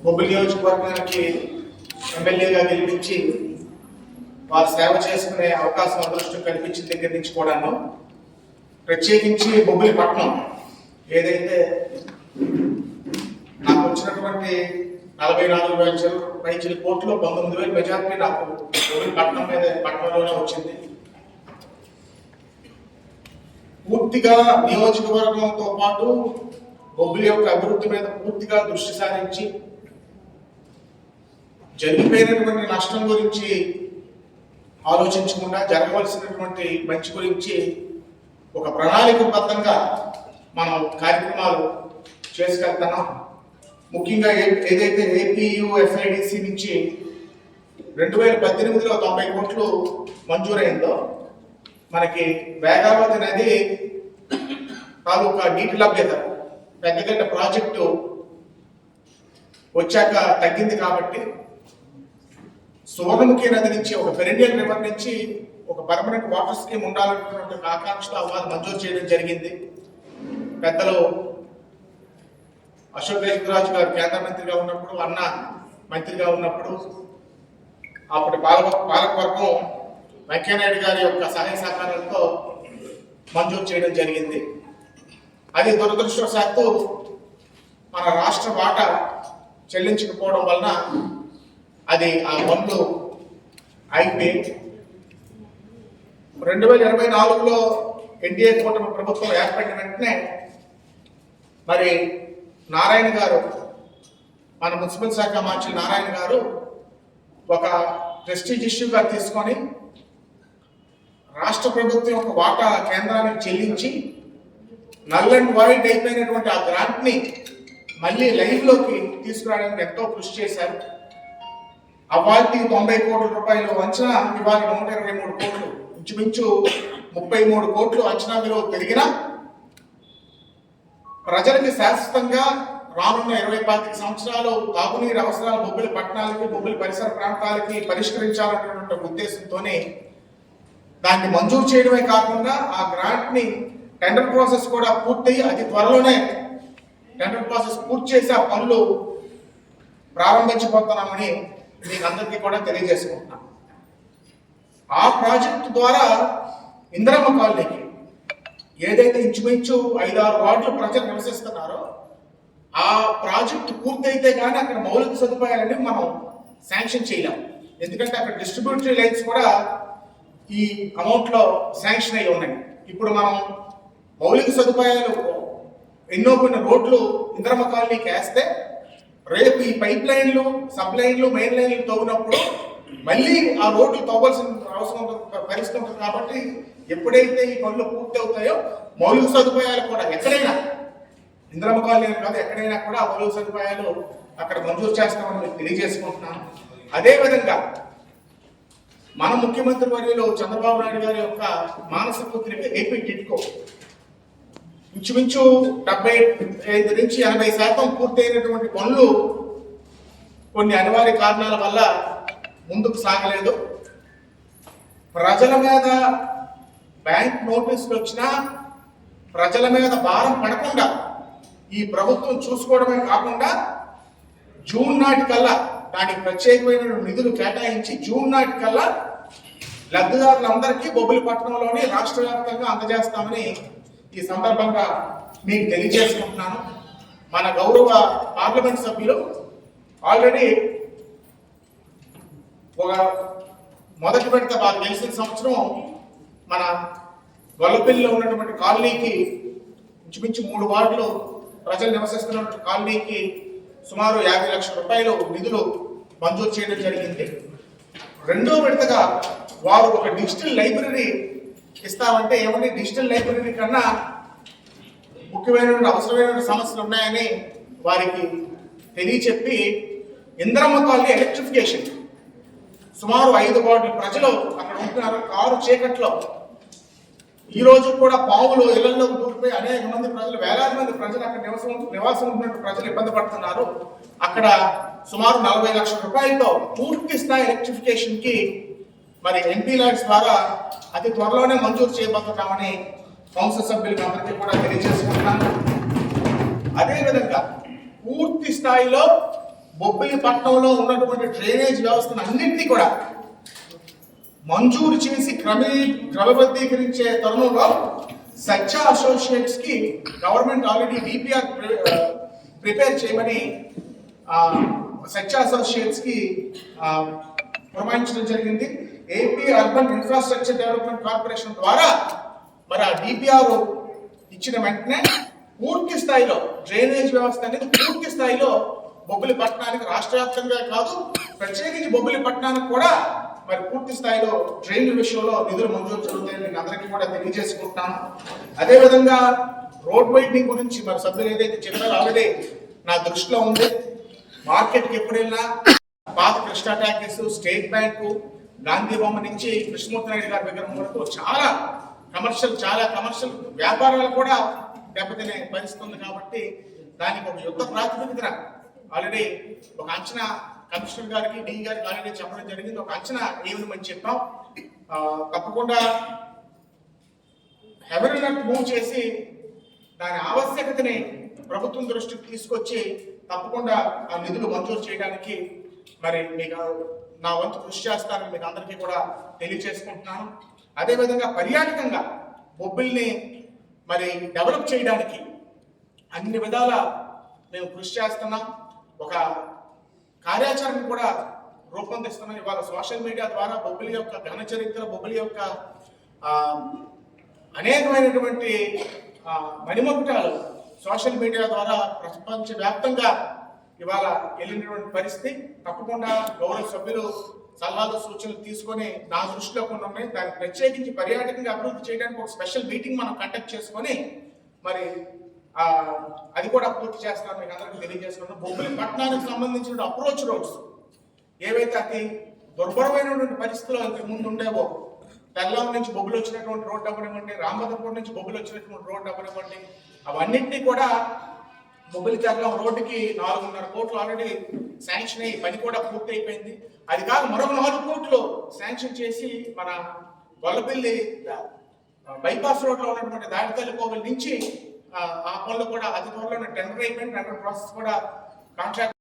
బొబ్బిలి నియోజకవర్గానికి ఎమ్మెల్యేగా గెలిపించి వారు సేవ చేసుకునే అవకాశం అదృష్టం కల్పించిన దగ్గర నుంచి కూడాను ప్రత్యేకించి బొబ్బిలి పట్టణం ఏదైతే నాకు వచ్చినటువంటి నలభై నాలుగు వేల పైచిల కోట్లు పంతొమ్మిది వేల మెజార్టీ నాకు బొబ్బిలి పట్టణం మీద పట్టణంలోనే వచ్చింది. పూర్తిగా నియోజకవర్గంతో పాటు బొబ్బిలి యొక్క అభివృద్ధి మీద పూర్తిగా దృష్టి సారించి జరిగిపోయినటువంటి నష్టం గురించి ఆలోచించకుండా జరగవలసినటువంటి మంచి గురించి ఒక ప్రణాళికబద్ధంగా మనం కార్యక్రమాలు చేసుకెళ్తున్నాం. ముఖ్యంగా ఏదైతే ఏపీయు ఎఫ్ఐడిసి నుంచి రెండు వేల పద్దెనిమిదిలో తొంభై కోట్లు మంజూరైందో మనకి వేగావతి నది తాలూకా నీటి లభ్యత పెద్దగడ్డ ప్రాజెక్టు వచ్చాక తగ్గింది కాబట్టి సువర్ణముఖి నది నుంచి ఒక పెరినియల్ రివర్ నుంచి ఒక పర్మనెంట్ వాటర్ స్కీమ్ ఉండాలన్నటువంటి ఒక ఆకాంక్షతో మంజూరు చేయడం జరిగింది. పెద్దలు అశోక్ గజరాజు గారు కేంద్ర మంత్రిగా ఉన్నప్పుడు అన్న మంత్రిగా ఉన్నప్పుడు అప్పటి పాలక పాలకవర్గం వెంకయ్యనాయుడు గారి యొక్క సహాయ సహకారాలతో మంజూరు చేయడం జరిగింది. అది దురదృష్టవశాత్తు మన రాష్ట్ర వాటా చెల్లించకపోవడం వలన అది ఆ పనులు అయిపోయి రెండు వేల ఇరవై నాలుగులో ఎన్డీఏ కూటమి ప్రభుత్వం ఏర్పడిన వెంటనే మరి నారాయణ గారు మన మున్సిపల్ శాఖ మంత్రి నారాయణ గారు ఒక ప్రెస్టీజ్ ఇష్యూగా తీసుకొని రాష్ట్ర ప్రభుత్వం యొక్క వాటా కేంద్రానికి చెల్లించి నల్ అండ్ వైట్ అయిపోయినటువంటి ఆ గ్రాంట్ని మళ్ళీ లైవ్లోకి తీసుకురావడానికి ఎంతో కృషి చేశారు. అవాల్టి తొంభై కోట్ల రూపాయలు అంచనా ఇవాళ నూట ఇరవై మూడు కోట్లు ఇంచుమించు ముప్పై మూడు కోట్లు అంచనా విలువ పెరిగినా ప్రజలకి శాశ్వతంగా రానున్న ఇరవై పాతిక సంవత్సరాలు తాగునీరు అవసరాలు బొబ్బిలి పట్టణాలకి బొబ్బిలి పరిసర ప్రాంతాలకి పరిష్కరించాలనేటువంటి ఉద్దేశంతోనే దాన్ని మంజూరు చేయడమే కాకుండా ఆ గ్రాంట్ని టెండర్ ప్రాసెస్ కూడా పూర్తయి అతి త్వరలోనే టెండర్ ప్రాసెస్ పూర్తి చేసి ఆ పనులు ప్రారంభించబోతున్నామని మీకు అందరికీ కూడా తెలియజేసుకుంటున్నాం. ఆ ప్రాజెక్ట్ ద్వారా ఇందిరమ్మ కాలనీకి ఏదైతే ఇంచుమించు ఐదారు వార్డులు ప్రజలు నివసిస్తున్నారో ఆ ప్రాజెక్ట్ పూర్తయితే కానీ అక్కడ మౌలిక సదుపాయాలని మనం శాంక్షన్ చేయలేం. ఎందుకంటే అక్కడ డిస్ట్రిబ్యూటరీ లైన్స్ కూడా ఈ అమౌంట్లో శాంక్షన్ అయి ఉన్నాయి. ఇప్పుడు మనం మౌలిక సదుపాయాలు ఎన్నో కొన్ని రోడ్లు ఇంద్రమ కాలనీకి వేస్తే రేపు ఈ పైప్ లైన్లు సబ్ లైన్లు మెయిన్ లైన్లు తవ్వినప్పుడు మళ్ళీ ఆ రోడ్లు తవ్వాల్సిన అవసరం పరిస్థితి ఉంటుంది కాబట్టి ఎప్పుడైతే ఈ పనులు పూర్తి అవుతాయో మౌలిక సదుపాయాలు కూడా ఎక్కడైనా ఇంద్రమ కాలనీ అని కాదు ఎక్కడైనా కూడా ఆ మౌలిక సదుపాయాలు అక్కడ మంజూరు చేస్తామని మీకు తెలియజేసుకుంటున్నాను. అదేవిధంగా మన ముఖ్యమంత్రి వర్యులు చంద్రబాబు నాయుడు గారి యొక్క మానస పుత్రిక ఏపీ టిట్కో. ఇంచుమించు డెబ్బై ఐదు నుంచి ఎనభై శాతం పూర్తయినటువంటి పనులు కొన్ని అనివార్య కారణాల వల్ల ముందుకు సాగలేదు. ప్రజల మీద బ్యాంక్ నోటీసులు వచ్చినా ప్రజల మీద భారం పడకుండా ఈ ప్రభుత్వం చూసుకోవడమే కాకుండా జూన్ నాటికల్లా దానికి ప్రత్యేకమైన నిధులు కేటాయించి జూన్ నాటికల్లా లబ్ధిదారులందరికీ బొబ్బిలి పట్టణంలోనే రాష్ట్ర వ్యాప్తంగా అందజేస్తామని ఈ సందర్భంగా మీకు తెలియజేసుకుంటున్నాను. మన గౌరవ పార్లమెంట్ సభ్యులు ఆల్రెడీ ఒక మొదటి విడత బాగా తెలిసిన సంవత్సరం మన గొల్లపల్లిలో ఉన్నటువంటి కాలనీకి ఇంచుమించు మూడు వార్డులు ప్రజలు నివసిస్తున్నటువంటి కాలనీకి సుమారు యాభై లక్షల రూపాయలు నిధులు మంజూరు చేయడం జరిగింది. రెండో విడతగా వారు ఒక డిజిటల్ లైబ్రరీ ఇస్తామంటే ఏమంటే డిజిటల్ లైబ్రరీ కన్నా ముఖ్యమైన అవసరమైన సమస్యలు ఉన్నాయని వారికి తెలియచెప్పి ఇంద్రమ్మ కాలనీ ఎలక్ట్రిఫికేషన్ సుమారు ఐదు కోట్ల ప్రజలు అక్కడ ఉంటున్నారు. కారు చీకట్లో. ఈ రోజు కూడా పాములు ఇళ్ళలో దూరిపోయి అనేక మంది ప్రజలు వేలాది మంది ప్రజలు అక్కడ నివాసం నివాసం ఉన్నట్టు ప్రజలు ఇబ్బంది పడుతున్నారు. అక్కడ సుమారు నలభై లక్షల రూపాయలతో పూర్తి స్థాయి ఎలక్ట్రిఫికేషన్కి మరి ఎంపీ ల్యాడ్స్ ద్వారా అతి త్వరలోనే మంజూరు చేయబోతున్నామని కౌన్సిల్ సభ్యులకు అందరికీ కూడా తెలియజేసుకుంటున్నాను. అదేవిధంగా పూర్తి స్థాయిలో బొబ్బిలి పట్టణంలో ఉన్నటువంటి డ్రైనేజ్ వ్యవస్థను అన్నింటినీ కూడా మంజూరు చేసి క్రమే క్రమబద్ధీకరించే తరుణంలో సత్య అసోసియేట్స్కి గవర్నమెంట్ ఆల్రెడీ డిపిఆర్ ప్రిపేర్ చేయమని ఆ, సత్య అసోసియేట్స్కి పురమాయించడం జరిగింది. AP urban infrastructure development corporation ద్వారా మరి ఆ డిపిఆర్ ఇచ్చిన వెంటనే పూర్తి స్థాయిలో డ్రైనేజ్ వ్యవస్థ అనేది పూర్తి స్థాయిలో బొబ్బిలి పట్టణానికి రాష్ట్ర వ్యాప్తంగా కాదు ప్రత్యేకించి బొబ్బిలి పట్టణానికి కూడా మరి పూర్తి స్థాయిలో డ్రైన్ విషయంలో నిధులు మంజూరు జరుగుతాయని నేను అందరికీ కూడా తెలియజేసుకుంటున్నాను. అదేవిధంగా రోడ్ వైడ్నింగ్ గురించి మరి సభ్యులు ఏదైతే చెప్పారో ఆల్రెడీ నా దృష్టిలో ఉంది. మార్కెట్కి ఎప్పుడు వెళ్ళినా పాత Krishna tax state bank Gandhi బొమ్మ నుంచి కృష్ణమూర్తి నాయుడు గారి విగ్రహం వరకు చాలా కమర్షియల్ చాలా కమర్షియల్ వ్యాపారాలు కూడా దెబ్బతినే పరిస్థితి ఉంది కాబట్టి దానికి ఒక యుద్ధ ప్రాతిపదికన ఆల్రెడీ ఒక అంచనా కమిషనర్ గారికి డి గారికి ఆల్రెడీ చెప్పడం జరిగింది. ఒక అంచనా ఏమని చెప్పాం. తప్పకుండా హెవెన్ మూవ్ చేసి దాని ఆవశ్యకతని ప్రభుత్వం దృష్టికి తీసుకొచ్చి తప్పకుండా ఆ నిధులు మంజూరు చేయడానికి మరి మీకు నా వంతు కృషి చేస్తానని మీకు అందరికీ కూడా తెలియజేసుకుంటున్నాను అదేవిధంగా పర్యాటకంగా బొబ్బిల్ని మరి డెవలప్ చేయడానికి అన్ని విధాల మేము కృషి చేస్తున్నాం. ఒక కార్యాచరణ కూడా రూపొందిస్తున్నాం. ఇవాళ సోషల్ మీడియా ద్వారా బొబ్బిలి యొక్క ఘన చరిత్ర బొబ్బిలి యొక్క అనేకమైనటువంటి ఆ, మణిమకుటాలు సోషల్ మీడియా ద్వారా ప్రపంచవ్యాప్తంగా ఇవాళ వెళ్ళినటువంటి పరిస్థితి. తప్పకుండా గౌరవ సభ్యులు సలహాలు సూచనలు తీసుకొని నా దృష్టిలో కొన్ని ఉన్నాయి. దాన్ని ప్రత్యేకించి పర్యాటకంగా అభివృద్ధి చేయడానికి ఒక స్పెషల్ మీటింగ్ మనం కండక్ట్ చేసుకొని మరి ఆ, అది కూడా పూర్తి చేస్తాను. మీకు అందరికీ తెలియజేస్తున్నాను. బొబ్బిలి పట్టణానికి సంబంధించిన అప్రోచ్ రోడ్స్ ఏవైతే అతి దుర్భరమైనటువంటి పరిస్థితులు ఇంతకు ముందు ఉండేవో తెల్లం నుంచి బొబ్బులు వచ్చినటువంటి రోడ్డు అవ్వనివ్వండి రామభద్రపూర్ నుంచి బొబ్బులు వచ్చినటువంటి రోడ్డు అవ్వనివ్వండి అవన్నింటినీ కూడా మొబైల్ తెల్లం రోడ్డుకి నాలుగున్నర కోట్లు ఆల్రెడీ శాంక్షన్ అయ్యి పని కూడా పూర్తి అయిపోయింది అది కాక మరొక నాలుగు కోట్లు శాంక్షన్ చేసి మన గొల్లపల్లి బైపాస్ రోడ్లో ఉన్నటువంటి దాడితల్లి కోవెల నుంచి ఆ పనులు కూడా అతి త్వరలో టెండర్ అయిపోయింది. టెండర్ ప్రాసెస్ కూడా కాంట్రాక్ట్